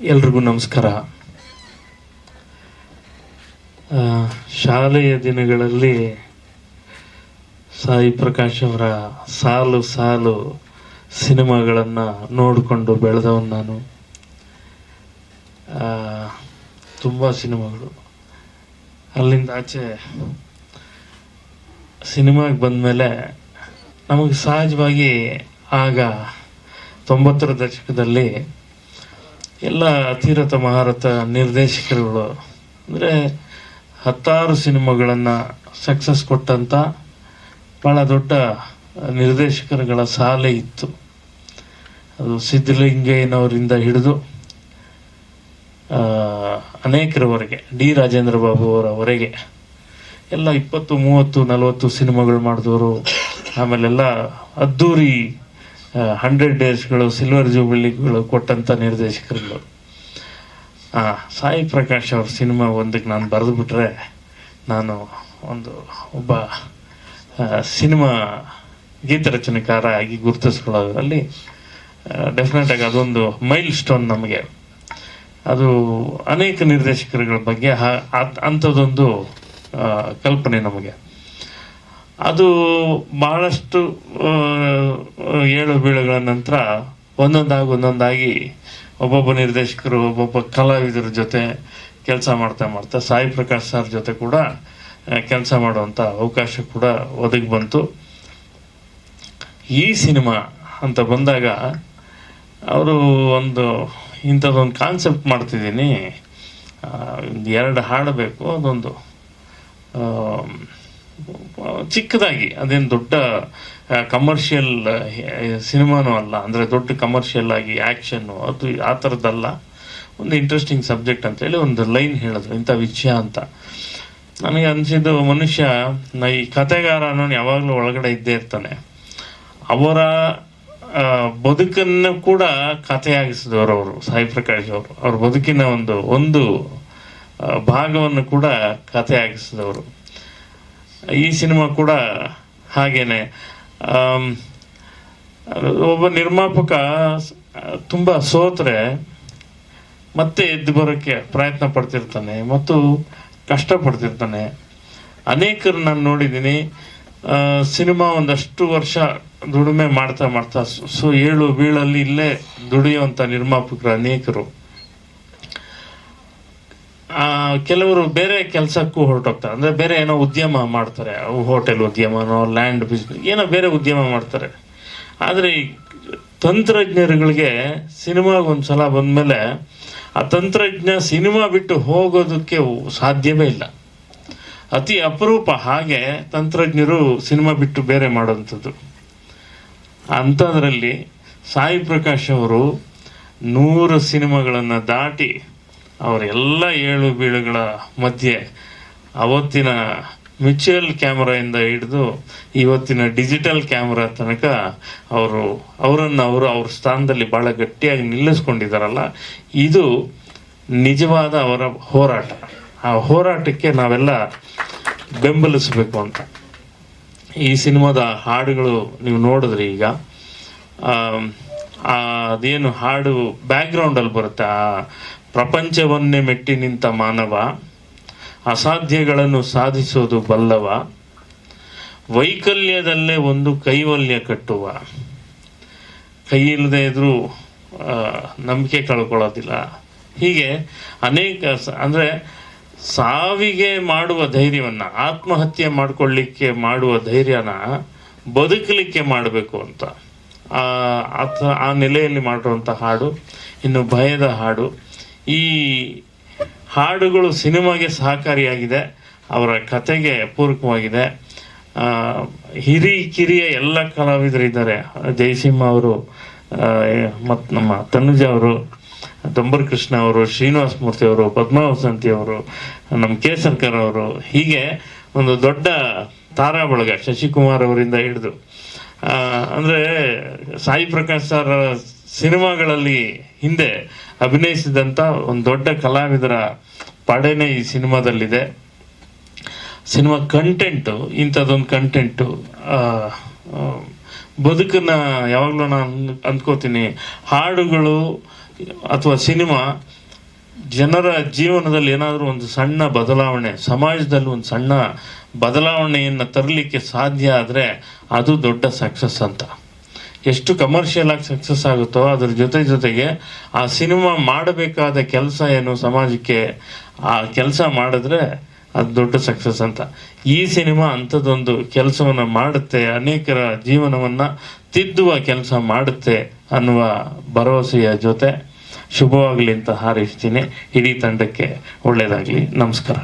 ಎಲ್ರಿಗೂ ನಮಸ್ಕಾರ. ಶಾಲೆಯ ದಿನಗಳಲ್ಲಿ ಸಾಯಿ ಪ್ರಕಾಶ್ ಅವರ ಸಾಲು ಸಾಲು ಸಿನಿಮಾಗಳನ್ನು ನೋಡಿಕೊಂಡು ಬೆಳೆದವನು ನಾನು. ತುಂಬ ಸಿನಿಮಾಗಳು. ಅಲ್ಲಿಂದ ಆಚೆ ಸಿನಿಮಾಗೆ ಬಂದಮೇಲೆ ನಮಗೆ ಸಹಜವಾಗಿ ಆಗ ತೊಂಬತ್ತರ ದಶಕದಲ್ಲಿ ಎಲ್ಲ ಅತಿರಥ ಮಹಾರಥ ನಿರ್ದೇಶಕರುಗಳು. ಅಂದರೆ ಹತ್ತಾರು ಸಿನಿಮಾಗಳನ್ನು ಸಕ್ಸಸ್ ಕೊಟ್ಟಂಥ ಭಾಳ ದೊಡ್ಡ ನಿರ್ದೇಶಕರುಗಳ ಸಾಲೆ ಇತ್ತು. ಅದು ಸಿದ್ಧಲಿಂಗಯ್ಯನವರಿಂದ ಹಿಡಿದು ಅನೇಕರವರೆಗೆ, ಡಿ ರಾಜೇಂದ್ರ ಬಾಬು ಅವರವರೆಗೆ ಎಲ್ಲ ಇಪ್ಪತ್ತು, ಮೂವತ್ತು, ನಲವತ್ತು ಸಿನಿಮಾಗಳು ಮಾಡಿದವರು, ಆಮೇಲೆಲ್ಲ ಅದ್ದೂರಿ ಹಂಡ್ರೆಡ್ ಡೇಸ್ಗಳು ಸಿಲ್ವರ್ ಜೂಬಿಲಿಗಳು ಕೊಟ್ಟಂಥ ನಿರ್ದೇಶಕರುಗಳು. ಸಾಯಿ ಪ್ರಕಾಶ್ ಅವ್ರ ಸಿನಿಮಾ ಒಂದಕ್ಕೆ ನಾನು ಬರೆದು ಬಿಟ್ರೆ ನಾನು ಒಂದು ಒಬ್ಬ ಸಿನಿಮಾ ಗೀತರಚನೆಕಾರ ಆಗಿ ಗುರುತಿಸ್ಕೊಳ್ಳೋದ್ರಲ್ಲಿ ಡೆಫಿನೆಟಾಗಿ ಅದೊಂದು ಮೈಲ್ ಸ್ಟೋನ್ ನಮಗೆ. ಅದು ಅನೇಕ ನಿರ್ದೇಶಕರುಗಳ ಬಗ್ಗೆ ಅಂಥದ್ದೊಂದು ಕಲ್ಪನೆ ನಮಗೆ. ಅದು ಬಹಳಷ್ಟು ಏಳು ಬೀಳುಗಳ ನಂತರ ಒಂದೊಂದಾಗಿ ಒಂದೊಂದಾಗಿ ಒಬ್ಬೊಬ್ಬ ನಿರ್ದೇಶಕರು, ಒಬ್ಬೊಬ್ಬ ಕಲಾವಿದರ ಜೊತೆ ಕೆಲಸ ಮಾಡ್ತಾ ಮಾಡ್ತಾ, ಸಾಯಿ ಪ್ರಕಾಶ್ ಸರ್ ಜೊತೆ ಕೂಡ ಕೆಲಸ ಮಾಡುವಂಥ ಅವಕಾಶ ಕೂಡ ಒದಗಿ ಬಂತು. ಈ ಸಿನಿಮಾ ಅಂತ ಬಂದಾಗ ಅವರು ಒಂದು ಇಂಥದ್ದೊಂದು ಕಾನ್ಸೆಪ್ಟ್ ಮಾಡ್ತಿದ್ದೀನಿ. ಎರಡು ಹಾಡಬೇಕು, ಅದೊಂದು ಚಿಕ್ಕದಾಗಿ, ಅದೇನು ದೊಡ್ಡ ಕಮರ್ಷಿಯಲ್ ಸಿನಿಮಾನೂ ಅಲ್ಲ, ಅಂದರೆ ದೊಡ್ಡ ಕಮರ್ಷಿಯಲ್ ಆಗಿ ಆ್ಯಕ್ಷನ್ನು ಅದು ಆ ಥರದ್ದಲ್ಲ ಒಂದು ಇಂಟ್ರೆಸ್ಟಿಂಗ್ ಸಬ್ಜೆಕ್ಟ್ ಅಂತೇಳಿ ಒಂದು ಲೈನ್ ಹೇಳಿದ್ರು, ಇಂಥ ವಿಷಯ ಅಂತ. ನನಗೆ ಅನಿಸಿದ್ದು ಮನುಷ್ಯ, ನ- ಈ ಕತೆಗಾರ ಅನ್ನೋನು ಯಾವಾಗಲೂ ಒಳಗಡೆ ಇದ್ದೇ ಇರ್ತಾನೆ. ಅವರ ಬದುಕನ್ನು ಕೂಡ ಕಥೆಯಾಗಿಸಿದವರು ಅವರು, ಸಾಯಿ ಪ್ರಕಾಶ್ ಅವರು. ಅವ್ರ ಬದುಕಿನ ಒಂದು ಒಂದು ಭಾಗವನ್ನು ಕೂಡ ಕಥೆಯಾಗಿಸಿದವರು. ಈ ಸಿನಿಮಾ ಕೂಡ ಹಾಗೇನೆ. ಒಬ್ಬ ನಿರ್ಮಾಪಕ ತುಂಬ ಸೋತ್ರೆ, ಮತ್ತೆ ಎದ್ದು ಬರೋಕ್ಕೆ ಪ್ರಯತ್ನ ಪಡ್ತಿರ್ತಾನೆ ಮತ್ತು ಕಷ್ಟಪಡ್ತಿರ್ತಾನೆ. ಅನೇಕರು ನಾನು ನೋಡಿದ್ದೀನಿ ಸಿನಿಮಾ ಒಂದಷ್ಟು ವರ್ಷ ದುಡಿಮೆ ಮಾಡ್ತಾ ಮಾಡ್ತಾ ಸೊ- ಏಳು ಬೀಳಲ್ಲಿ ಇಲ್ಲೇ ದುಡಿಯುವಂಥ ನಿರ್ಮಾಪಕರು ಅನೇಕರು. ಕೆಲವರು ಬೇರೆ ಕೆಲಸಕ್ಕೂ ಹೊರಟೋಗ್ತಾರೆ. ಅಂದ್ರೆ ಬೇರೆ ಏನೋ ಉದ್ಯಮ ಮಾಡ್ತಾರೆ. ಹೋಟೆಲ್ ಉದ್ಯಮನೋ ಲ್ಯಾಂಡ್ ಬಿಸ್ನೆಸ್ ಏನೋ ಬೇರೆ ಉದ್ಯಮ ಮಾಡ್ತಾರೆ. ಆದರೆ ಈ ತಂತ್ರಜ್ಞರುಗಳಿಗೆ ಸಿನಿಮಾಗೆ ಒಂದ್ಸಲ ಬಂದ್ಮೇಲೆ ಆ ತಂತ್ರಜ್ಞ ಸಿನಿಮಾ ಬಿಟ್ಟು ಹೋಗೋದಕ್ಕೆ ಸಾಧ್ಯವೇ ಇಲ್ಲ. ಅತಿ ಅಪರೂಪ ಹಾಗೆ ತಂತ್ರಜ್ಞರು ಸಿನಿಮಾ ಬಿಟ್ಟು ಬೇರೆ ಮಾಡುವಂಥದ್ದು. ಅಂಥದ್ರಲ್ಲಿ ಸಾಯಿ ಪ್ರಕಾಶ್ ಅವರು ನೂರು ಸಿನಿಮಾಗಳನ್ನು ದಾಟಿ ಅವರೆಲ್ಲ ಏಳು ಬೀಳುಗಳ ಮಧ್ಯೆ ಅವತ್ತಿನ ಮ್ಯೂಚುವಲ್ ಕ್ಯಾಮ್ರಾಯಿಂದ ಹಿಡಿದು ಇವತ್ತಿನ ಡಿಜಿಟಲ್ ಕ್ಯಾಮ್ರಾ ತನಕ ಅವರು, ಅವರನ್ನು ಅವರು ಅವ್ರ ಸ್ಥಾನದಲ್ಲಿ ಭಾಳ ಗಟ್ಟಿಯಾಗಿ ನಿಲ್ಲಿಸ್ಕೊಂಡಿದ್ದಾರಲ್ಲ, ಇದು ನಿಜವಾದ ಅವರ ಹೋರಾಟ. ಆ ಹೋರಾಟಕ್ಕೆ ನಾವೆಲ್ಲ ಬೆಂಬಲಿಸಬೇಕು ಅಂತ. ಈ ಸಿನಿಮಾದ ಹಾಡುಗಳು ನೀವು ನೋಡಿದ್ರಿ ಈಗ. ಅದೇನು ಹಾಡು ಬ್ಯಾಕ್ಗ್ರೌಂಡಲ್ಲಿ ಬರುತ್ತೆ, ಆ ಪ್ರಪಂಚವನ್ನೇ ಮೆಟ್ಟಿ ನಿಂತ ಮಾನವ, ಅಸಾಧ್ಯಗಳನ್ನು ಸಾಧಿಸೋದು ಬಲ್ಲವ, ವೈಕಲ್ಯದಲ್ಲೇ ಒಂದು ಕೈವಲ್ಯ ಕಟ್ಟುವ. ಕೈ ಇಲ್ಲದೆ ಇದ್ರೂ ನಂಬಿಕೆ ಕಳ್ಕೊಳ್ಳೋದಿಲ್ಲ. ಹೀಗೆ ಅನೇಕ ಅಂದರೆ ಸಾವಿಗೆ ಮಾಡುವ ಧೈರ್ಯವನ್ನು, ಆತ್ಮಹತ್ಯೆ ಮಾಡಿಕೊಳ್ಳಿಕ್ಕೆ ಮಾಡುವ ಧೈರ್ಯನ ಬದುಕಲಿಕ್ಕೆ ಮಾಡಬೇಕು ಅಂತ. ಆ ನೆಲೆಯಲ್ಲಿ ಮಾಡಿರುವಂಥ ಹಾಡು, ಇನ್ನು ಭಯದ ಹಾಡು ಈ ಹಾಡುಗಳು ಸಿನಿಮಾಗೆ ಸಹಕಾರಿಯಾಗಿದೆ. ಅವರ ಕತೆಗೆ ಪೂರಕವಾಗಿದೆ ಹಿರಿ ಕಿರಿಯ ಎಲ್ಲ ಕಲಾವಿದರಿದ್ದಾರೆ ಜಯಸಿಂಹ ಅವರು ಮತ್ತು ನಮ್ಮ ತನುಜ ಅವರು ದೊಂಬರ್ ಕೃಷ್ಣ ಅವರು, ಶ್ರೀನಿವಾಸ ಮೂರ್ತಿ ಅವರು ಪದ್ಮಾ ವಸಂತಿ ಅವರು, ನಮ್ಮ ಕೆ ಸರ್ಕರ್ ಅವರು, ಹೀಗೆ ಒಂದು ದೊಡ್ಡ ತಾರಾ ಬಳಗ ಶಶಿಕುಮಾರ್ ಅವರಿಂದ ಹಿಡಿದು ಅಂದ್ರೆ ಸಾಯಿ ಪ್ರಕಾಶ್ ಸರ್ ಸಿನಿಮಾಗಳಲ್ಲಿ ಹಿಂದೆ ಅಭಿನಯಿಸಿದಂಥ ಒಂದು ದೊಡ್ಡ ಕಲಾವಿದರ ಪಡೆನೆ ಈ ಸಿನಿಮಾದಲ್ಲಿದೆ. ಸಿನಿಮಾ ಕಂಟೆಂಟು ಇಂಥದ್ದೊಂದು ಕಂಟೆಂಟು ಬದುಕನ್ನ ಯಾವಾಗಲೂ ನಾನು ಅಂದ್ಕೋತೀನಿ. ಹಾಡುಗಳು ಅಥವಾ ಸಿನಿಮಾ ಜನರ ಜೀವನದಲ್ಲಿ ಏನಾದರೂ ಒಂದು ಸಣ್ಣ ಬದಲಾವಣೆ, ಸಮಾಜದಲ್ಲಿ ಒಂದು ಸಣ್ಣ ಬದಲಾವಣೆಯನ್ನು ತರಲಿಕ್ಕೆ ಸಾಧ್ಯ ಆದರೆ ಅದು ದೊಡ್ಡ ಸಕ್ಸಸ್ ಅಂತ. ಎಷ್ಟು ಕಮರ್ಷಿಯಲ್ ಆಗಿ ಸಕ್ಸಸ್ ಆಗುತ್ತೋ ಅದ್ರ ಜೊತೆ ಜೊತೆಗೆ ಆ ಸಿನಿಮಾ ಮಾಡಬೇಕಾದ ಕೆಲಸ ಏನು ಸಮಾಜಕ್ಕೆ ಆ ಕೆಲಸ ಮಾಡಿದ್ರೆ ಅದು ದೊಡ್ಡ ಸಕ್ಸಸ್ ಅಂತ. ಈ ಸಿನಿಮಾ ಅಂಥದ್ದೊಂದು ಕೆಲಸವನ್ನು ಮಾಡುತ್ತೆ, ಅನೇಕರ ಜೀವನವನ್ನು ತಿದ್ದುವ ಕೆಲಸ ಮಾಡುತ್ತೆ ಅನ್ನುವ ಭರವಸೆಯ ಜೊತೆ ಶುಭವಾಗಲಿ ಅಂತ ಹಾರೈಸ್ತೀನಿ. ಇಡೀ ತಂಡಕ್ಕೆ ಒಳ್ಳೆಯದಾಗಲಿ. ನಮಸ್ಕಾರ.